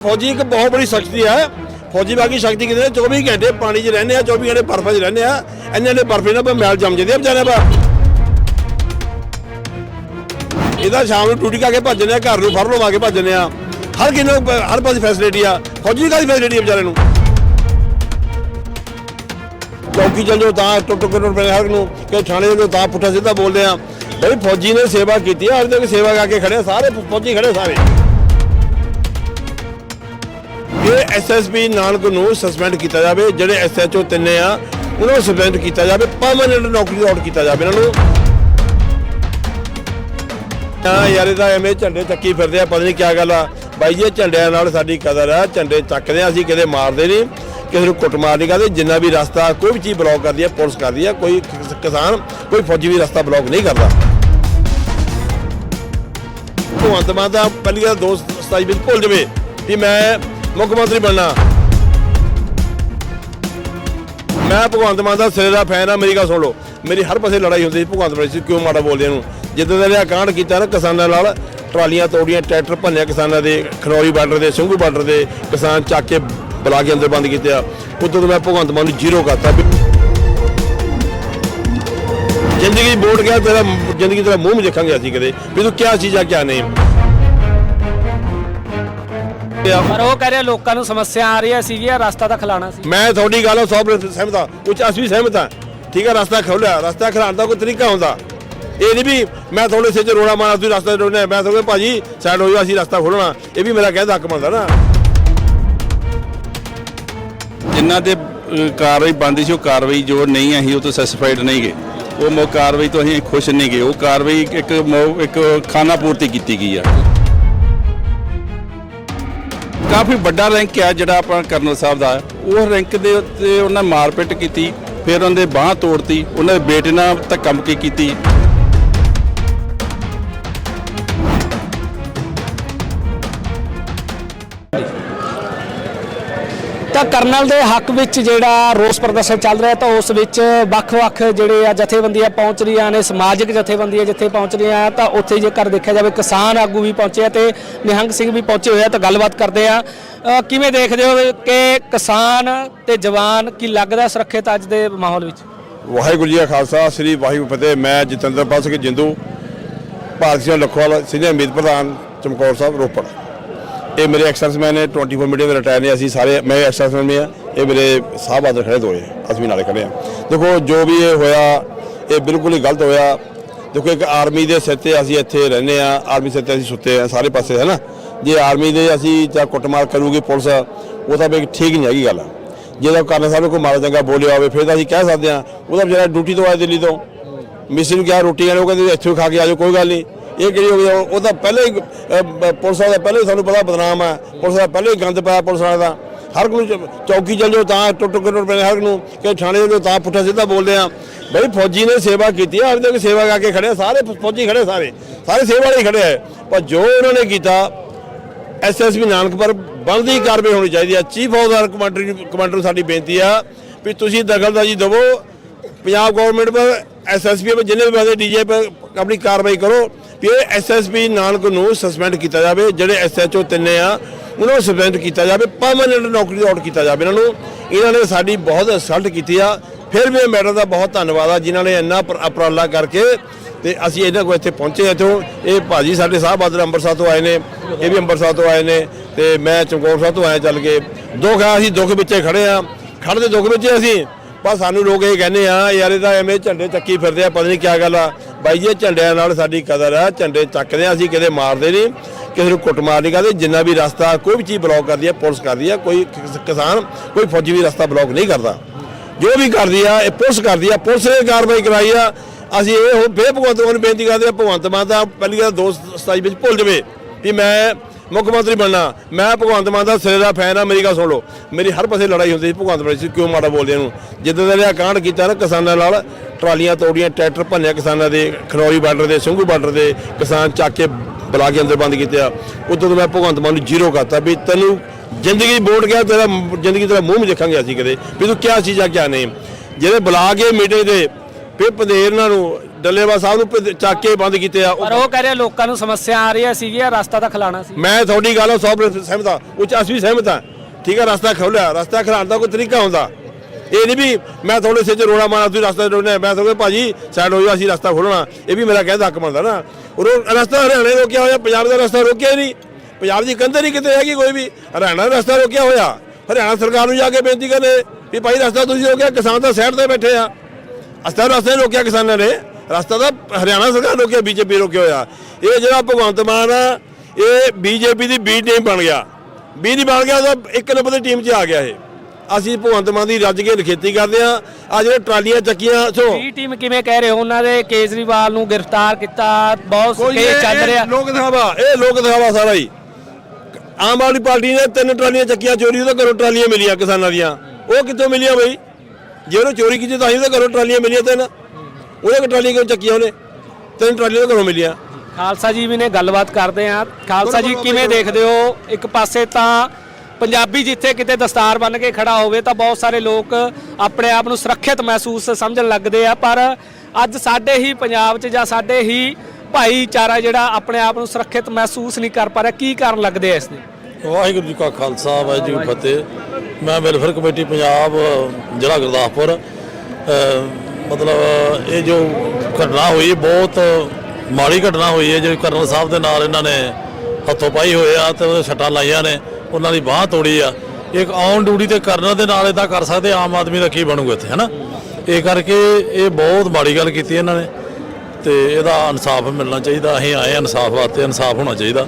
ਫੌਜੀ ਇੱਕ ਬਹੁਤ ਬੜੀ ਸ਼ਕਤੀ ਹੈ। ਫੌਜੀ ਬਾਕੀ ਸ਼ਕਤੀ ਕਿਤੇ 24 ਘੰਟੇ ਪਾਣੀ 'ਚ ਰਹਿੰਦੇ ਆ 24 ਘੰਟੇ ਬਰਫ਼ 'ਚ ਰਹਿੰਦੇ ਆ। ਇੰਨੇ ਨੇ ਬਰਫ਼ ਨਾਲ ਮੈਲ ਜੰਮ ਜਾਂਦੇ ਆ ਵਿਚਾਰੇ ਬਾ ਇਹਦਾ ਸ਼ਾਮ ਨੂੰ ਟੂਟੀ ਕਾ ਕੇ ਭੱਜਨੇ ਆ ਘਰ ਨੂੰ ਫੜ ਲਵਾ ਕੇ ਭੱਜਨੇ ਆ। ਹਰ ਕਿਨੂੰ ਹਰ ਪਾਸੇ ਫੈਸਿਲਿਟੀ ਆ। ਫੌਜੀ ਦੀ ਕਾਹਦੀ ਫੈਸਿਲਿਟੀ ਆ ਵਿਚਾਰੇ ਨੂੰ? ਚੌਕੀ ਚੱਲ ਜਾਓ ਤਾਂ ਟੁੱਟ ਟੁੱਟ ਟੁੱਟ ਪੈਣੇ ਹਰ ਨੂੰ। ਕਿ ਥਾਣੇ ਚੱਲ ਤਾਂ ਪੁੱਠਾ ਸਿੱਧਾ ਬੋਲਦੇ ਆ। ਬਈ ਫੌਜੀ ਨੇ ਸੇਵਾ ਕੀਤੀ ਆ ਅੱਜ ਤੱਕ ਸੇਵਾ ਕਰਕੇ ਖੜੇ ਆ, ਸਾਰੇ ਫੌਜੀ ਖੜੇ ਸਾਰੇ। ਇਹ ਐਸਐਸਪੀ ਨਾਨਕ ਨੂੰ ਸਸਪੈਂਡ ਕੀਤਾ ਜਾਵੇ, ਜਿਹੜੇ ਐਸਐਚਓ ਤਿੰਨੇ ਆ, ਉਹਨਾਂ ਨੂੰ ਸਸਪੈਂਡ ਕੀਤਾ ਜਾਵੇ ਪਰਮਨੈਂਟ ਨੌਕਰੀ ਆਊਟ ਕੀਤਾ ਜਾਵੇ ਇਹਨਾਂ ਨੂੰ। ਆ ਯਾਰ ਇਹਦਾ ਐਵੇਂ ਝੰਡੇ ਚੱਕੀ ਫਿਰਦੇ ਆ, ਪਤਾ ਨਹੀਂ ਕੀ ਗੱਲ ਆ। ਬਾਈ ਜੀ ਝੰਡਿਆਂ ਨਾਲ ਸਾਡੀ ਕਦਰ ਆ, ਝੰਡੇ ਚੱਕਦੇ ਆ, ਅਸੀਂ ਕਦੇ ਮਾਰਦੇ ਨਹੀਂ ਕਿਸੇ ਨੂੰ ਕੁੱਟਮਾਰ ਨਹੀਂ ਕਰਦੇ, ਜਿੰਨਾ ਵੀ ਰਸਤਾ, ਕੋਈ ਵੀ ਚੀਜ਼ ਬਲੌਕ ਕਰਦੀ ਹੈ ਪੁਲਿਸ ਕਰਦੀ ਹੈ ਕੋਈ ਕਿਸਾਨ, ਕੋਈ ਫੌਜੀ ਵੀ ਰਸਤਾ ਬਲੌਕ ਨਹੀਂ ਕਰਦਾ। ਭਗਵੰਤ ਮਾਨ ਦਾ ਪਹਿਲੀ ਗੱਲ ਦੋਸਤ 27 ਵਿੱਚ ਭੁੱਲ ਜਵੇ ਵੀ ਮੈਂ ਮੁੱਖ ਮੰਤਰੀ ਬਣਨਾ। ਮੈਂ ਭਗਵੰਤ ਮਾਨ ਦਾ ਸਿਰੇ ਦਾ ਫੈਨ ਆ, ਮੇਰੀ ਗੱਲ ਸੁਣ ਲਓ। ਮੇਰੀ ਹਰ ਪਾਸੇ ਲੜਾਈ ਹੁੰਦੀ ਸੀ ਭਗਵੰਤ ਮਾਨ ਸੀ ਕਿਉਂ ਮਾੜਾ ਬੋਲਦੇ ਇਹਨੂੰ? ਜਿੱਦਾਂ ਦਾ ਇਹ ਕਾਂਡ ਕੀਤਾ ਨਾ ਕਿਸਾਨਾਂ ਨਾਲ, ਟਰਾਲੀਆਂ ਤੋੜੀਆਂ, ਟਰੈਕਟਰ ਭੰਨਿਆ ਕਿਸਾਨਾਂ ਦੇ, ਖਨੌਰੀ ਬਾਰਡਰ ਦੇ, ਸਿੰਘੂ ਬਾਰਡਰ ਦੇ, ਕਿਸਾਨ ਚੱਕ ਕੇ ਬੁਲਾ ਕੇ ਅੰਦਰ ਬੰਦ ਕੀਤੇ ਆ। ਉਦੋਂ ਤੋਂ ਮੈਂ ਭਗਵੰਤ ਮਾਨ ਨੂੰ ਜ਼ੀਰੋ ਕਰਤਾ ਵੀ ਜ਼ਿੰਦਗੀ ਵੋਟ ਗਿਆ, ਤੇਰਾ ਜ਼ਿੰਦਗੀ ਤੇਰਾ ਮੂੰਹ ਵੀ ਦੇਖਾਂਗੇ ਅਸੀਂ ਕਦੇ, ਵੀ ਤੂੰ ਕਿਆ ਚੀਜ਼ ਆ, ਕਿਆ ਨਹੀਂ। ਪਰ ਉਹ ਕਹਿ ਰਿਹਾ ਲੋਕਾਂ ਨੂੰ ਸਮੱਸਿਆ ਆ ਰਹੀ ਹੈ ਸੀਗੀ ਇਹ ਰਸਤਾ ਤਾਂ ਖਲਾਣਾ ਸੀ। ਮੈਂ ਤੁਹਾਡੀ ਗੱਲ ਨਾਲ 100% ਸਹਿਮਤ ਹਾਂ ਕੁਝ ਅਸੀਂ ਵੀ ਸਹਿਮਤ ਹਾਂ। ਠੀਕ ਹੈ ਰਸਤਾ ਖੋਲਿਆ ਰਸਤਾ ਖਲਾਉਣ ਦਾ ਕੋਈ ਤਰੀਕਾ ਹੁੰਦਾ। ਇਹ ਨਹੀਂ ਵੀ ਮੈਂ ਤੁਹਾਡੇ ਸਿਰ 'ਚ ਰੋੜਾ ਮਾਰਾਂ ਤੁਸੀਂ ਰਸਤਾ ਰੋਣਾ ਮੈਂ ਤੁਹਾਨੂੰ ਭਾਜੀ ਸਾਈਡ ਹੋ ਜਾਓ ਅਸੀਂ ਰਸਤਾ ਖੋਲਣਾ। ਇਹ ਵੀ ਮੇਰਾ ਕਹਿੰਦਾ ਹੱਕ ਬਣਦਾ ਨਾ। ਜਿਨ੍ਹਾਂ ਤੇ ਅਹ, ਕਾਰਵਾਈ ਬੰਦੀ ਸੀ ਉਹ ਕਾਰਵਾਈ ਜੋ ਨਹੀਂ ਅਸੀਂ ਉਹ ਤੋਂ ਸੈਟੀਸਫਾਈਡ ਨਹੀਂ ਗਏ। ਉਹ ਮੋ ਕਾਰਵਾਈ ਤੋਂ ਅਸੀਂ ਖੁਸ਼ ਨਹੀਂ ਗਏ। ਉਹ ਕਾਰਵਾਈ ਇੱਕ ਇੱਕ ਖਾਨਾ ਪੂਰਤੀ ਕੀਤੀ ਗਈ ਆ। ਕਾਫੀ ਵੱਡਾ ਰੈਂਕ ਆ ਜਿਹੜਾ ਆਪਾਂ ਕਰਨਲ ਸਾਹਿਬ ਦਾ। ਉਹ ਰੈਂਕ ਦੇ ਉੱਤੇ ਉਹਨਾਂ ਮਾਰਪਿੱਟ ਕੀਤੀ, ਫਿਰ ਉਹਨਾਂ ਦੇ ਬਾਹ ਤੋੜਤੀ, ਉਹਨਾਂ ਦੇ ਬੇਟੇ ਨਾਲ ਧੱਕਾ ਮੁੱਕੀ ਕੀਤੀ। ਤਾਂ ਕਰਨਲ ਦੇ ਹੱਕ ਵਿੱਚ ਜਿਹੜਾ ਰੋਸ ਪ੍ਰਦਰਸ਼ਨ ਚੱਲ ਰਿਹਾ ਤਾਂ ਉਸ ਵਿੱਚ ਵੱਖ-ਵੱਖ ਜਿਹੜੇ ਆ ਜਥੇਬੰਦੀਆਂ ਪਹੁੰਚ ਰਹੀਆਂ ਨੇ, ਸਮਾਜਿਕ ਜਥੇਬੰਦੀਆਂ ਜਿੱਥੇ ਪਹੁੰਚ ਰਹੀਆਂ ਤਾਂ ਉੱਥੇ ਜੇਕਰ ਦੇਖਿਆ ਜਾਵੇ ਕਿਸਾਨ ਆਗੂ ਵੀ ਪਹੁੰਚੇ ਆ ਤੇ ਨਿਹੰਗ ਸਿੰਘ ਵੀ ਪਹੁੰਚੇ ਹੋਏ ਆ ਤਾਂ ਗੱਲਬਾਤ ਕਰਦੇ ਆ। ਕਿਵੇਂ ਦੇਖਦੇ ਹੋ ਕਿ ਕਿਸਾਨ ਤੇ ਜਵਾਨ ਕੀ ਲੱਗਦਾ ਸੁਰੱਖਿਅਤ ਅੱਜ ਦੇ ਮਾਹੌਲ ਵਿੱਚ? ਵਾਹਿਗੁਰੂ ਜੀ ਕਾ ਖਾਲਸਾ, ਸ੍ਰੀ ਵਾਹਿਗੁਰੂ ਫਤਿਹ। ਮੈਂ ਜਤਿੰਦਰਪਾਲ ਸਿੰਘ ਜਿੰਦੂ, ਭਾਰਤੀ ਸਿੰਘ ਲਖਵਾਲ ਸੀਨੀਅਰ ਮੀਤ ਪ੍ਰਧਾਨ ਚਮਕੌਰ ਸਾਹਿਬ ਰੋਪੜ। ਇਹ ਮੇਰੇ ਐਕਸਰਸਮੈਨ ਨੇ 24 ਮੀਡੀਆ ਦੇ ਰਿਟਾਇਰ ਨੇ ਅਸੀਂ ਸਾਰੇ, ਮੈਂ ਐਕਸਰਸਮੈਨ ਵੀ ਆ ਇਹ ਮੇਰੇ ਸਾਹਿਬ ਆਦਰ ਖੜੇ ਦੋਏ, ਅਸੀਂ ਵੀ ਨਾਲੇ ਖੜੇ ਆ ਦੇਖੋ, ਜੋ ਵੀ ਇਹ ਹੋਇਆ, ਇਹ ਬਿਲਕੁਲ ਹੀ ਗਲਤ ਹੋਇਆ। ਦੇਖੋ, ਇੱਕ ਆਰਮੀ ਦੇ ਸਿਰ ਤੇ ਅਸੀਂ ਇੱਥੇ ਰਹਿੰਦੇ ਆ ਆਰਮੀ ਸਿਰ ਤੇ ਅਸੀਂ ਸੁੱਤੇ ਆ ਸਾਰੇ ਪਾਸੇ, ਹੈ ਨਾ? ਜੇ ਆਰਮੀ ਦੇ ਅਸੀਂ ਜਾਂ ਕੁੱਟਮਾਰ ਕਰੂਗੀ ਪੁਲਿਸ, ਉਹ ਤਾਂ ਵੀ ਠੀਕ ਨਹੀਂ ਹੈਗੀ ਗੱਲ। ਜੇ ਤਾਂ ਕਰਨ ਸਾਹਿਬ ਨੂੰ ਕੋਈ ਮਾੜਾ ਚੰਗਾ ਬੋਲਿਆ ਹੋਵੇ, ਫਿਰ ਤਾਂ ਅਸੀਂ ਕਹਿ ਸਕਦੇ ਆ ਉਹਦਾ ਵਿਚਾਰਾ ਡਿਊਟੀ ਤੋਂ ਆਇਆ ਦਿੱਲੀ ਤੋਂ। ਮਿਸਰੀ ਨੂੰ ਕਿਹਾ, ਰੋਟੀ ਖਾਣੇ ਉਹ ਕਹਿੰਦੇ, ਇੱਥੇ ਖਾ ਕੇ ਆ ਜਾਓ, ਕੋਈ ਗੱਲ ਨਹੀਂ। ਇਹ ਕਿਹੜੀ ਹੋ ਗਈ ਉਹ ਤਾਂ ਪਹਿਲੇ ਹੀ ਪੁਲਿਸ ਵਾਲਾ ਪਹਿਲੇ ਸਾਨੂੰ ਪਤਾ ਬਦਨਾਮ ਹੈ ਪੁਲਿਸ ਦਾ ਪਹਿਲੇ ਹੀ ਗੰਦ ਪਾਇਆ ਪੁਲਿਸ ਵਾਲੇ ਦਾ। ਹਰ ਕੋਈ ਨੂੰ ਚੌਕੀ ਚੱਲ ਜਾਓ ਤਾਂ ਟੁੱਟ ਟੁੱਟ ਟੁੱਟ ਪੈਂਦੇ ਹਰ ਨੂੰ ਕਿ ਥਾਣੇ ਚੱਲ ਜਾਓ ਤਾਂ ਪੁੱਠਾ ਸਿੱਧਾ ਬੋਲਦੇ ਆ। ਬਈ ਫੌਜੀ ਨੇ ਸੇਵਾ ਕੀਤੀ ਆ ਅੱਜ ਤੱਕ ਸੇਵਾ ਕਰਕੇ ਖੜੇ ਆ, ਸਾਰੇ ਫੌਜੀ ਖੜੇ ਸਾਰੇ। ਸਾਰੇ ਸੇਵਾ ਵਾਲੇ ਹੀ ਖੜੇ ਆ। ਪਰ ਜੋ ਉਹਨਾਂ ਨੇ ਕੀਤਾ ਐਸਐਸਪੀ ਨਾਨਕ ਪਰ ਬਣਦੀ ਕਾਰਵਾਈ ਹੋਣੀ ਚਾਹੀਦੀ ਹੈ ਚੀਫ ਆਫ ਕਮਾਂਡਰ ਕਮਾਂਡਰ ਨੂੰ ਸਾਡੀ ਬੇਨਤੀ ਆ ਵੀ ਤੁਸੀਂ ਦਖਲਦਾਜ਼ੀ ਦਿਵੋ। ਪੰਜਾਬ ਗਵਰਨਮੈਂਟ ਪਰ ਐਸਐਸਪੀ ਪਰ ਜਿੰਨੇ ਵੀ ਬੰਦੇ ਡੀਜੇ ਪਰ ਆਪਣੀ ਕਾਰਵਾਈ ਕਰੋ। ਵੀ ਇਹ ਐਸਐਸਪੀ ਨਾਨਕ ਨੂੰ ਸਸਪੈਂਡ ਕੀਤਾ ਜਾਵੇ, ਜਿਹੜੇ ਐਸਐਚਓ ਤਿੰਨੇ ਆ, ਉਹਨਾਂ ਨੂੰ ਸਸਪੈਂਡ ਕੀਤਾ ਜਾਵੇ ਪਰਮਨੈਂਟ ਨੌਕਰੀ ਆਊਟ ਕੀਤਾ ਜਾਵੇ। ਇਹਨਾਂ ਨੂੰ, ਇਹਨਾਂ ਨੇ ਸਾਡੀ ਬਹੁਤ ਇਨਸਲਟ ਕੀਤੀ ਆ। ਫਿਰ ਵੀ ਇਹ ਮੈਡਮ ਦਾ ਬਹੁਤ ਧੰਨਵਾਦ ਆ, ਜਿਨ੍ਹਾਂ ਨੇ ਇੰਨਾ ਉਪਰ- ਉਪਰਾਲਾ ਕਰਕੇ ਤੇ ਅਸੀਂ ਇਹਨਾਂ ਕੋਲ ਇੱਥੇ ਪਹੁੰਚੇ ਇੱਥੋਂ। ਇਹ ਭਾਜੀ ਸਾਡੇ ਸਾਹਿਬਹਾਦਰ ਅੰਮ੍ਰਿਤਸਰ ਤੋਂ ਆਏ ਨੇ, ਇਹ ਵੀ ਅੰਮ੍ਰਿਤਸਰ ਤੋਂ ਆਏ ਨੇ ਤੇ ਮੈਂ ਚਮਕੌਰ ਸਾਹਿਬ ਤੋਂ ਆਇਆ ਚੱਲ ਕੇ। ਦੁੱਖ ਆ, ਅਸੀਂ ਦੁੱਖ ਵਿੱਚੇ ਖੜੇ ਆ। ਖੜਦੇ ਦੁੱਖ ਵਿੱਚ ਅਸੀਂ। ਪਰ ਸਾਨੂੰ ਲੋਕ ਇਹ ਕਹਿੰਦੇ ਆ, ਯਾਰ ਇਹਦਾ ਐਵੇਂ ਝੰਡੇ ਚੱਕੀ ਫਿਰਦੇ ਆ, ਪਤਾ ਨਹੀਂ ਕੀ ਗੱਲ ਆ। ਬਾਈ ਜੀ, ਇਹ ਝੰਡਿਆਂ ਨਾਲ ਸਾਡੀ ਕਦਰ ਆ, ਝੰਡੇ ਚੱਕਦੇ ਆ, ਅਸੀਂ ਕਿਤੇ ਮਾਰਦੇ ਨਹੀਂ ਕਿਸੇ ਨੂੰ ਕੁੱਟਮਾਰ ਨਹੀਂ ਕਰਦੇ, ਜਿੰਨਾ ਵੀ ਰਸਤਾ, ਕੋਈ ਵੀ ਚੀਜ਼ ਬਲੌਕ ਕਰਦੀ ਹੈ ਪੁਲਿਸ ਕਰਦੀ ਹੈ ਕੋਈ ਕਿਸਾਨ, ਕੋਈ ਫੌਜੀ ਵੀ ਰਸਤਾ ਬਲੌਕ ਨਹੀਂ ਕਰਦਾ। ਜੋ ਵੀ ਕਰਦੀ ਆ, ਇਹ ਪੁਲਿਸ ਕਰਦੀ ਆ, ਪੁਲਿਸ ਨੇ ਕਾਰਵਾਈ ਕਰਾਈ ਆ। ਅਸੀਂ ਇਹ ਹੁਣ ਬੇਭਗਵੰਤ ਨੂੰ ਬੇਨਤੀ ਕਰਦੇ ਆ, ਭਗਵੰਤ ਮਾਨ ਦਾ ਪਹਿਲੀ ਗੱਲ ਦੋਸਤ 27 ਵਿੱਚ ਭੁੱਲ ਜਵੇ ਵੀ ਮੈਂ ਮੁੱਖ ਮੰਤਰੀ ਬਣਨਾ। ਮੈਂ ਭਗਵੰਤ ਮਾਨ ਦਾ ਸਿਰੇ ਦਾ ਫੈਨ ਆ, ਮੇਰੀ ਗੱਲ ਸੁਣ ਲਓ। ਮੇਰੀ ਹਰ ਪਾਸੇ ਲੜਾਈ ਹੁੰਦੀ ਸੀ ਭਗਵੰਤ ਮਾਨ ਸੀ ਕਿਉਂ ਮਾੜਾ ਬੋਲਦੇ ਇਹਨੂੰ? ਜਿੱਦਾਂ ਦਾ ਇਹ ਕਾਂਡ ਕੀਤਾ ਨਾ ਕਿਸਾਨਾਂ ਨਾਲ, ਟਰਾਲੀਆਂ ਤੋੜੀਆਂ, ਟਰੈਕਟਰ ਭੰਨਿਆ ਕਿਸਾਨਾਂ ਦੇ, ਖਨੌਰੀ ਬਾਰਡਰ ਦੇ, ਸਿੰਘੂ ਬਾਰਡਰ ਦੇ, ਕਿਸਾਨ ਚੱਕ ਕੇ ਬੁਲਾ ਕੇ ਅੰਦਰ ਬੰਦ ਕੀਤੇ ਆ। ਉਦੋਂ ਤੋਂ ਮੈਂ ਭਗਵੰਤ ਮਾਨ ਨੂੰ ਜ਼ੀਰੋ ਕਰਤਾ ਵੀ ਤੈਨੂੰ ਜ਼ਿੰਦਗੀ ਬੋੜ ਗਿਆ ਤੇਰਾ ਜ਼ਿੰਦਗੀ ਤੇਰਾ ਮੂੰਹ ਵੀ ਦੇਖਾਂਗੇ ਅਸੀਂ ਕਦੇ, ਵੀ ਤੂੰ ਕਿਆ ਚੀਜ਼ ਆ ਕਿਆ ਨਹੀਂ ਜਿਹੜੇ ਬੁਲਾ ਕੇ ਮੀਟਿੰਗ ਦੇ, ਫਿਰ ਪੰਧੇਰ ਇਹਨਾਂ ਨੂੰ ਡੱਲੇਵਾਲ ਸਾਹਿਬ ਨੂੰ ਚੱਕ ਕੇ ਬੰਦ ਕੀਤੇ ਆ। ਪਰ ਉਹ ਕਹਿ ਰਹੇ ਲੋਕਾਂ ਨੂੰ ਸਮੱਸਿਆ ਆ ਰਹੀਆਂ ਸੀਗੀਆਂ ਰਸਤਾ ਤਾਂ ਖਲਾਣਾ ਸੀ। ਮੈਂ ਤੁਹਾਡੀ ਗੱਲ ਨਾਲ 100% ਸਹਿਮਤ ਹਾਂ। ਉਹ 'ਚ ਅਸੀਂ ਵੀ ਸਹਿਮਤ ਹਾਂ। ਠੀਕ ਹੈ ਰਸਤਾ ਖੋਲਿਆ। ਰਸਤਾ ਖਲਾਉਣ ਦਾ ਕੋਈ ਤਰੀਕਾ ਹੁੰਦਾ। ਇਹ ਨਹੀਂ ਵੀ ਮੈਂ ਤੁਹਾਡੇ ਸਿਰ 'ਚ ਰੋਣਾ ਮਾਰਾ ਤੁਸੀਂ ਰਸਤਾ ਰੋਣਾ ਮੈਂ ਤੁਹਾਨੂੰ ਭਾਜੀ ਸਾਈਡ ਹੋ ਜਾਓ ਅਸੀਂ ਰਸਤਾ ਖੋਲਣਾ ਇਹ ਵੀ ਮੇਰਾ ਕਹਿੰਦਾ ਹੱਕ ਬਣਦਾ ਨਾ। ਉਹ ਰਸਤਾ ਹਰਿਆਣੇ ਰੋਕਿਆ ਹੋਇਆ ਪੰਜਾਬ ਦਾ ਰਸਤਾ ਰੋਕਿਆ ਹੀ ਨਹੀਂ। ਪੰਜਾਬ ਦੀ ਕੰਧ ਨਹੀਂ ਕਿਤੇ ਹੈਗੀ ਕੋਈ ਵੀ। ਹਰਿਆਣਾ ਦਾ ਰਸਤਾ ਰੋਕਿਆ ਹੋਇਆ। ਹਰਿਆਣਾ ਸਰਕਾਰ ਨੂੰ ਜਾ ਕੇ ਬੇਨਤੀ ਕਰਨੇ ਵੀ ਭਾਈ ਰਸਤਾ ਤੁਸੀਂ ਰੋਕਿਆ ਕਿਸਾਨ ਤਾਂ ਸਾਈਡ ਤੇ ਬੈਠੇ ਆ। ਅਸਤਾ ਰਸਤਾ ਰੋਕਿਆ ਕਿਸਾਨਾਂ ਨੇ। ਰਸਤਾ ਤਾਂ ਹਰਿਆਣਾ ਸਰਕਾਰ ਰੋਕਿਆ ਬੀਜੇਪੀ ਰੋਕਿਆ ਹੋਇਆ। ਇਹ ਜਿਹੜਾ ਭਗਵੰਤ ਮਾਨ ਆ ਇਹ ਬੀਜੇਪੀ ਦੀ ਬੀ ਟੀਮ ਬਣ ਗਿਆ। ਬੀ ਨਹੀਂ ਬਣ ਗਿਆ ਉਹਦਾ ਇੱਕ ਨੰਬਰ ਦੀ ਟੀਮ 'ਚ ਆ ਗਿਆ ਇਹ। ਅਸੀਂ ਭਗਵੰਤ ਮਾਨ ਦੀ ਰੱਜ ਕੇ ਖੇਤੀ ਕਰਦੇ ਆ ਆ ਜਿਹੜੇ ਟਰਾਲੀਆਂ ਚੱਕੀਆਂ ਸੋ ਇਹ ਟੀਮ ਕਿਵੇਂ ਕਹਿ ਰਹੇ ਹੋ? ਉਹਨਾਂ ਦੇ ਕੇਜਰੀਵਾਲ ਨੂੰ ਗ੍ਰਿਫਤਾਰ ਕੀਤਾ ਬਹੁਤ ਕੇਸ ਚੱਲ ਰਿਹਾ। ਲੋਕ ਦਿਖਾਵਾ ਇਹ ਲੋਕ ਦਿਖਾਵਾ ਸਾਰਾ ਹੀ। ਆਮ ਆਦਮੀ ਪਾਰਟੀ ਨੇ ਤਿੰਨ ਟਰਾਲੀਆਂ ਚੱਕੀਆਂ ਚੋਰੀ ਉਹਦੇ ਘਰੋਂ ਟਰਾਲੀਆਂ ਮਿਲੀਆਂ ਕਿਸਾਨਾਂ ਦੀਆਂ। ਉਹ ਕਿੱਥੋਂ ਮਿਲੀਆਂ ਬਈ? ਜੇ ਉਹਨੇ ਚੋਰੀ ਕੀਤੀ ਤਾਂ ਹੀ ਉਹਦੇ ਘਰੋਂ ਟਰਾਲੀਆਂ ਮਿਲੀਆਂ ਤਿੰਨ। ਉਹਦੇ ਕੋਲ ਟਰਾਲੀਆਂ ਕਿਉਂ ਚੱਕੀਆਂ ਉਹਨੇ? ਤਿੰਨ ਟਰਾਲੀਆਂ ਘਰੋਂ ਮਿਲੀਆਂ। ਖਾਲਸਾ ਜੀ ਵੀ ਨੇ ਗੱਲਬਾਤ ਕਰਦੇ ਆ ਖਾਲਸਾ ਜੀ ਕਿਵੇਂ ਦੇਖਦੇ ਹੋ? ਇੱਕ ਪਾਸੇ ਤਾਂ ਪੰਜਾਬੀ ਜਿੱਥੇ ਕਿਤੇ ਦਸਤਾਰ ਬੰਨ ਕੇ ਖੜਾ ਹੋਵੇ ਤਾਂ ਬਹੁਤ ਸਾਰੇ ਲੋਕ ਆਪਣੇ ਆਪ ਨੂੰ ਸੁਰੱਖਿਅਤ ਮਹਿਸੂਸ ਸਮਝਣ ਲੱਗਦੇ ਆ ਪਰ ਅੱਜ ਸਾਡੇ ਹੀ ਪੰਜਾਬ 'ਚ ਜਾਂ ਸਾਡੇ ਹੀ ਭਾਈਚਾਰਾ ਜਿਹੜਾ ਆਪਣੇ ਆਪ ਨੂੰ ਸੁਰੱਖਿਅਤ ਮਹਿਸੂਸ ਨਹੀਂ ਕਰ ਪਾ ਰਿਹਾ ਕੀ ਕਾਰਨ ਲੱਗਦੇ ਆ ਇਸ ਦੇ? ਵਾਹਿਗੁਰੂ ਜੀ ਕਾ ਖਾਲਸਾ ਵਾਹਿਗੁਰੂ ਜੀ ਕੀ ਫਤਿਹ। ਮੈਂ ਵੈਲਫੇਅਰ ਕਮੇਟੀ ਪੰਜਾਬ ਜ਼ਿਲ੍ਹਾ ਗੁਰਦਾਸਪੁਰ। ਅ, ਮਤਲਬ ਇਹ ਜੋ ਘਟਨਾ ਹੋਈ ਬਹੁਤ ਮਾੜੀ ਘਟਨਾ ਹੋਈ ਹੈ, ਜਿਹੜੀ ਕਰਨਲ ਸਾਹਿਬ ਦੇ ਨਾਲ ਇਹਨਾਂ ਨੇ ਹੱਥੋਂ ਪਾਈ ਹੋਏ ਆ ਤੇ ਉਹਦੇ ਛੱਟਾਂ ਲਾਈਆਂ ਨੇ, ਉਹਨਾਂ ਦੀ ਬਾਹ ਤੋੜੀ ਆ। ਇੱਕ ਔਨ ਡਿਊਟੀ ਤੇ ਕਰਨਲ ਦੇ ਨਾਲ ਇਦਾਂ ਕਰ ਸਕਦੇ, ਆਮ ਆਦਮੀ ਦਾ ਕੀ ਬਣੂਗਾ ਇੱਥੇ, ਹੈਨਾ? ਇਹ ਕਰਕੇ ਇਹ ਬਹੁਤ ਮਾੜੀ ਗੱਲ ਕੀਤੀ ਇਹਨਾਂ ਨੇ ਤੇ ਇਹਦਾ ਇਨਸਾਫ ਮਿਲਣਾ ਚਾਹੀਦਾ, ਅਸੀਂ ਆਏ ਇਨਸਾਫ ਵਾਸਤੇ, ਇਨਸਾਫ ਹੋਣਾ ਚਾਹੀਦਾ।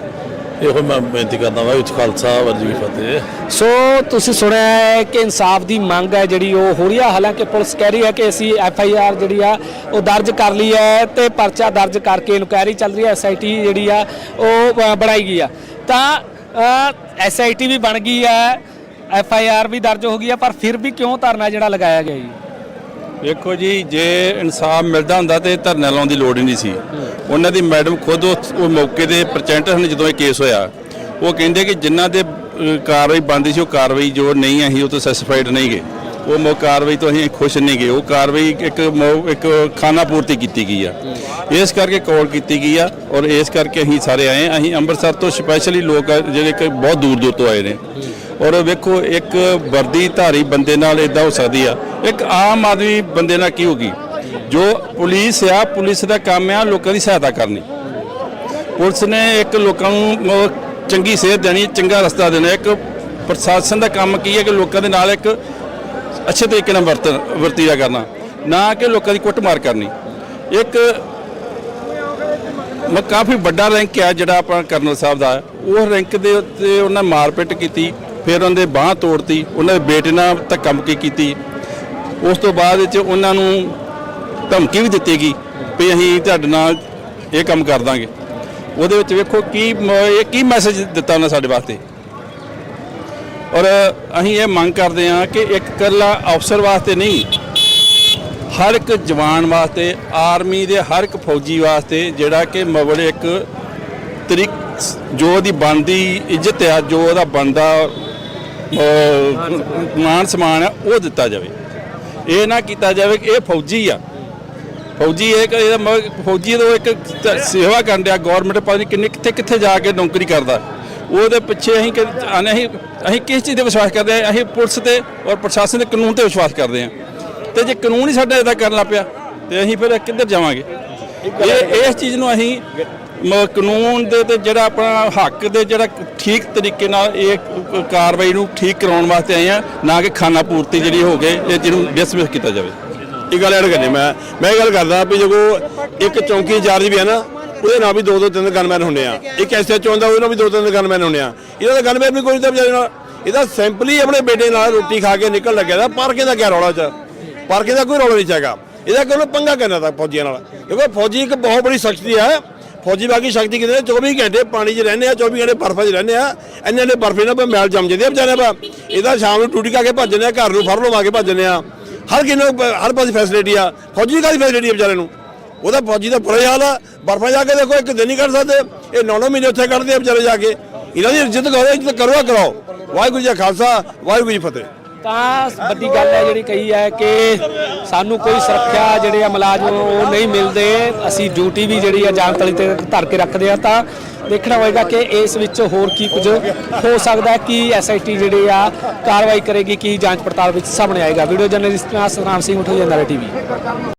ਇਹੋ ਮੈਂ ਬੇਨਤੀ ਕਰਦਾ ਵਾਹਿਗੁਰੂ ਜੀ ਖਾਲਸਾ, ਵਾਹਿਗੁਰੂ ਜੀ ਕੀ ਫਤਿਹ। ਸੋ ਤੁਸੀਂ ਸੁਣਿਆ ਹੈ ਕਿ ਇਨਸਾਫ ਦੀ ਮੰਗ ਹੈ ਜਿਹੜੀ ਉਹ ਹੋ ਰਹੀ ਹੈ ਹਾਲਾਂਕਿ ਪੁਲਿਸ ਕਹਿ ਰਹੀ ਹੈ ਕਿ ਅਸੀਂ ਐਫ ਆਈ ਆਰ ਜਿਹੜੀ ਆ, ਉਹ ਦਰਜ ਕਰ ਲਈ ਹੈ ਤੇ ਪਰਚਾ ਦਰਜ ਕਰਕੇ ਇਨਕੁਆਇਰੀ ਚੱਲ ਰਹੀ ਹੈ। ਐਸ ਆਈ ਟੀ ਜਿਹੜੀ ਆ, ਉਹ ਬਣਾਈ ਗਈ ਆ। ਤਾਂ ਐਸ ਆਈ ਟੀ ਵੀ ਬਣ ਗਈ ਹੈ। ਐਫ ਆਈ ਆਰ ਵੀ ਦਰਜ ਹੋ ਗਈ ਆ, ਪਰ ਫਿਰ ਵੀ ਕਿਉਂ ਧਰਨਾ ਜਿਹੜਾ ਲਗਾਇਆ ਗਿਆ ਜੀ? ਵੇਖੋ ਜੀ, ਜੇ ਇਨਸਾਫ ਮਿਲਦਾ ਹੁੰਦਾ ਤੇ ਧਰਨਾ ਲਾਉਣ ਦੀ ਲੋੜ ਹੀ ਨਹੀਂ ਸੀ। ਉਹਨਾਂ ਦੀ ਮੈਡਮ ਖੁਦ ਉਸ ਉਹ ਮੌਕੇ ਦੇ ਪ੍ਰਚੈਂਟਰ ਹਨ ਜਦੋਂ ਇਹ ਕੇਸ ਹੋਇਆ। ਉਹ ਕਹਿੰਦੇ ਕਿ ਜਿਨ੍ਹਾਂ ਦੇ ਕਾਰਵਾਈ ਬੰਦੀ ਸੀ, ਉਹ ਕਾਰਵਾਈ ਜੋ ਨਹੀਂ ਅਸੀਂ ਉਹ ਤੋਂ ਸੈਟੀਸਫਾਈਡ ਨਹੀਂ ਗਏ ਉਹ ਮੋ ਕਾਰਵਾਈ ਤੋਂ ਅਸੀਂ ਖੁਸ਼ ਨਹੀਂ ਗਏ। ਉਹ ਕਾਰਵਾਈ ਇੱਕ ਮੋ- ਇੱਕ ਖਾਨਾ ਪੂਰਤੀ ਕੀਤੀ ਗਈ ਆ। ਇਸ ਕਰਕੇ ਕਾਲ ਕੀਤੀ ਗਈ ਆ ਔਰ ਇਸ ਕਰਕੇ ਅਸੀਂ ਸਾਰੇ ਆਏ ਹਾਂ। ਅਸੀਂ ਅੰਮ੍ਰਿਤਸਰ ਤੋਂ ਸਪੈਸ਼ਲੀ ਲੋਕ ਆ ਜਿਹੜੇ ਕਿ ਬਹੁਤ ਦੂਰ ਦੂਰ ਤੋਂ ਆਏ ਨੇ। ਔਰ ਵੇਖੋ, ਇੱਕ ਵਰਦੀ ਧਾਰੀ ਬੰਦੇ ਨਾਲ ਇਦਾਂ ਹੋ ਸਕਦੀ ਆ। ਇੱਕ ਆਮ ਆਦਮੀ ਬੰਦੇ ਨਾਲ ਕੀ ਹੋਗੀ ਜੋ ਪੁਲਿਸ ਆ, ਪੁਲਿਸ ਦਾ ਕੰਮ ਆ, ਲੋਕਾਂ ਦੀ ਸਹਾਇਤਾ ਕਰਨੀ। ਪੁਲਿਸ ਨੇ ਇੱਕ ਲੋਕਾਂ ਨੂੰ ਉਹ ਚੰਗੀ ਸੇਧ ਦੇਣੀ, ਚੰਗਾ ਰਸਤਾ ਦੇਣਾ। ਇੱਕ ਪ੍ਰਸ਼ਾਸਨ ਦਾ ਕੰਮ ਕੀ ਹੈ ਕਿ ਲੋਕਾਂ ਦੇ ਨਾਲ ਇੱਕ ਅੱਛੇ ਤਰੀਕੇ ਨਾਲ ਵਰਤਨ ਵਰਤੀਆ ਕਰਨਾ, ਨਾ ਕਿ ਲੋਕਾਂ ਦੀ ਕੁੱਟਮਾਰ ਕਰਨੀ। ਇੱਕ ਮੈਂ ਕਾਫੀ ਵੱਡਾ ਰੈਂਕ ਆ ਜਿਹੜਾ ਆਪਾਂ ਕਰਨਲ ਸਾਹਿਬ ਦਾ। ਉਹ ਰੈਂਕ ਦੇ ਉੱਤੇ ਉਹਨਾਂ ਮਾਰਪਿੱਟ ਕੀਤੀ, ਫਿਰ ਉਹਨਾਂ ਦੇ ਬਾਹ ਤੋੜਤੀ, ਉਹਨਾਂ ਦੇ ਬੇਟੇ ਨਾਲ ਧੱਕਾ ਮੁੱਕੀ ਕੀਤੀ। ਉਸ ਤੋਂ ਬਾਅਦ ਵਿੱਚ ਉਹਨਾਂ ਨੂੰ ਧਮਕੀ ਵੀ ਦਿੱਤੀ ਗਈ ਵੀ ਅਸੀਂ ਤੁਹਾਡੇ ਨਾਲ ਇਹ ਕੰਮ ਕਰ ਦਾਂਗੇ। ਉਹਦੇ ਵਿੱਚ ਵੇਖੋ ਕੀ ਇਹ ਕੀ ਮੈਸੇਜ ਦਿੱਤਾ ਉਹਨਾਂ ਸਾਡੇ ਵਾਸਤੇ? ਔਰ ਅਸੀਂ ਇਹ ਮੰਗ ਕਰਦੇ ਹਾਂ ਕਿ ਇੱਕ ਇਕੱਲਾ ਅਫਸਰ ਵਾਸਤੇ ਨਹੀਂ ਹਰ ਇੱਕ ਜਵਾਨ ਵਾਸਤੇ ਆਰਮੀ ਦੇ ਹਰ ਇੱਕ ਫੌਜੀ ਵਾਸਤੇ ਜਿਹੜਾ ਕਿ ਮਵਲ ਇੱਕ ਤਰੀਕ ਜੋ ਉਹਦੀ ਬਣਦੀ ਇੱਜ਼ਤ ਆ ਜੋ ਉਹਦਾ ਬਣਦਾ ਅਹ, ਮਾਨ ਸਮਾਨ ਆ ਉਹ ਦਿੱਤਾ ਜਾਵੇ। ਇਹ ਨਾ ਕੀਤਾ ਜਾਵੇ ਕਿ ਇਹ ਫੌਜੀ ਆ। ਫੌਜੀ ਇਹ ਕਿ ਇਹਦਾ ਮਤਲਬ ਫੌਜੀ ਤੋਂ ਇੱਕ ਸੇਵਾ ਕਰਨ ਆ ਗਵਰਨਮੈਂਟ ਪਤਾ ਨਹੀਂ ਕਿੰਨੇ ਕਿੱਥੇ ਕਿੱਥੇ ਜਾ ਕੇ ਨੌਕਰੀ ਕਰਦਾ। ਉਹਦੇ ਪਿੱਛੇ ਅਸੀਂ ਕਿ- ਅਸੀਂ ਅਸੀਂ ਕਿਸ ਚੀਜ਼ ਤੇ ਵਿਸ਼ਵਾਸ ਕਰਦੇ ਹਾਂ? ਅਸੀਂ ਪੁਲਿਸ ਤੇ ਔਰ ਪ੍ਰਸ਼ਾਸਨ ਦੇ ਕਾਨੂੰਨ ਤੇ ਵਿਸ਼ਵਾਸ ਕਰਦੇ ਹਾਂ। ਤੇ ਜੇ ਕਾਨੂੰਨ ਹੀ ਸਾਡਾ ਇਦਾਂ ਕਰਨ ਲੱਗ ਪਿਆ ਤੇ ਅਸੀਂ ਫਿਰ ਕਿੱਧਰ ਜਾਵਾਂਗੇ? ਇਹ ਇਸ ਚੀਜ਼ ਨੂੰ ਅਸੀਂ ਕਾਨੂੰਨ ਦੇ ਤੇ ਜਿਹੜਾ ਆਪਣਾ ਹੱਕ ਦੇ ਜਿਹੜਾ ਠੀਕ ਤਰੀਕੇ ਨਾਲ ਇਹ ਕਾਰਵਾਈ ਨੂੰ ਠੀਕ ਕਰਾਉਣ ਵਾਸਤੇ ਆਏ ਆ ਨਾ ਕਿ ਖਾਨਾ ਪੂਰਤੀ ਜਿਹੜੀ ਹੋ ਗਏ ਇਹ ਜਿਹਨੂੰ ਡਿਸਮਿਸ ਕੀਤਾ ਜਾਵੇ। ਇਹ ਗੱਲ ਐਡ ਕਰਨੀ ਮੈਂ ਮੈਂ ਇਹ ਗੱਲ ਕਰਦਾ ਵੀ ਜਦੋਂ ਇੱਕ ਚੌਂਕੀ ਇੰਚਾਰਜ ਵੀ ਹੈ ਨਾ ਉਹਦੇ ਨਾਲ ਵੀ ਦੋ ਦੋ ਤਿੰਨ ਗਨਮੈਨ ਹੁੰਦੇ ਆ। ਇੱਕ ਐਸਐਚ ਹੁੰਦਾ, ਉਹਦੇ ਨਾਲ ਵੀ ਦੋ ਤਿੰਨ ਗਨਮੈਨ ਹੁੰਦੇ ਆ। ਇਹਨਾਂ ਦਾ ਗਨਮੈਨ ਵੀ ਕੋਈ ਨਹੀਂ ਤਾਂ ਵਿਚਾਰੇ ਨਾਲ ਇਹਦਾ ਸਿੰਪਲੀ ਆਪਣੇ ਬੇਟੇ ਨਾਲ ਰੋਟੀ ਖਾ ਕੇ ਨਿਕਲ ਲੱਗਿਆ ਦਾ ਪਾਰਕਿੰਗ ਦਾ ਕੀ ਰੌਲਾ ਚ? ਪਾਰਕਿੰਗ ਦਾ ਕੋਈ ਰੌਲਾ ਨਹੀਂ ਚਾਹੀਦਾ ਇਹਦਾ ਕੋਈ ਪੰਗਾ ਕਰਨਾ ਤਾਂ ਫੌਜੀਆਂ ਨਾਲ? ਕਿਉਂਕਿ ਫੌਜੀ ਇੱਕ ਬਹੁਤ ਬੜੀ ਸ਼ਕਤੀ ਹੈ ਫੌਜੀ ਬਾਕੀ ਸ਼ਕਤੀ ਕਿਤੇ 24 ਘੰਟੇ ਪਾਣੀ 'ਚ ਰਹਿੰਦੇ ਆ 24 ਘੰਟੇ ਬਰਫ਼ 'ਚ ਰਹਿੰਦੇ ਆ। ਇੰਨੇ ਨੇ ਬਰਫ਼ੇ ਨਾਲ ਮੈਲ ਜੰਮ ਜਾਂਦੇ ਆ ਵਿਚਾਰੇ ਬਾ ਇਹਦਾ ਸ਼ਾਮ ਨੂੰ ਡਿਊਟੀ ਕਰਕੇ ਭੱਜਦੇ ਆ, ਘਰ ਨੂੰ ਫੜ ਲਵਾ ਕੇ ਭੱਜਦੇ ਆ। ਹਰ ਕਿਨੂੰ ਹਰ ਪਾਸੇ ਫੈਸਿਲਿਟੀ ਆ। ਫੌਜੀ ਦੀ ਕਾਹਦੀ ਫੈਸਿਲਿਟੀ ਆ ਵਿਚਾਰੇ ਨੂੰ? ਉਹਦਾ ਫੌਜੀ ਦਾ ਬੁਰਾ ਹਾਲ ਆ। ਬਰਫ਼ਾਂ ਜਾ ਕੇ ਦੇਖੋ, ਇੱਕ ਦਿਨ ਨਹੀਂ ਕੱਢ ਸਕਦੇ। ਇਹ ਨੌ ਨੌ ਮਹੀਨੇ ਉੱਥੇ ਕੱਢਦੇ ਆ ਵਿਚਾਰੇ ਜਾ ਕੇ। ਇਹਨਾਂ ਦੀ ਇੱਜ਼ਤ ਕਰੋ, ਇੱਜ਼ਤ ਕਰਵਾ ਕਰਾਓ। ਵਾਹਿਗੁਰੂ ਜੀ ਖਾਲਸਾ, ਵਾਹਿਗੁਰੂ ਜੀ ਫਤਿਹ। ਤਾਂ ਵੱਡੀ ਗੱਲ ਹੈ ਜਿਹੜੀ ਕਹੀ ਹੈ ਕਿ ਸਾਨੂੰ ਕੋਈ ਸੁਰੱਖਿਆ ਜਿਹੜੇ ਆ ਮੁਲਾਜ਼ਮ ਉਹ ਨਹੀਂ ਮਿਲਦੇ। ਅਸੀਂ ਡਿਊਟੀ ਵੀ ਜਿਹੜੀ ਆ ਜਾਨ ਤਲੀ ਤੇ ਧਰ ਕੇ ਰੱਖਦੇ ਆ। ਤਾਂ ਦੇਖਣਾ ਹੋਏਗਾ ਕਿ ਇਸ ਵਿੱਚ ਹੋਰ ਕੀ ਕੁਝ ਹੋ ਸਕਦਾ ਹੈ, ਕੀ ਐਸਆਈਟੀ ਜਿਹੜੀ ਆ ਕਾਰਵਾਈ ਕਰੇਗੀ, ਕੀ ਜਾਂਚ ਪੜਤਾਲ ਵਿੱਚ ਸਾਹਮਣੇ ਆਏਗਾ। ਵੀਡੀਓ ਜਰਨਲਿਸਟ ਸਤਨਾਮ ਸਿੰਘ ਉਠੋ ਜੰਦਾਰਾ ਟੀਵੀ।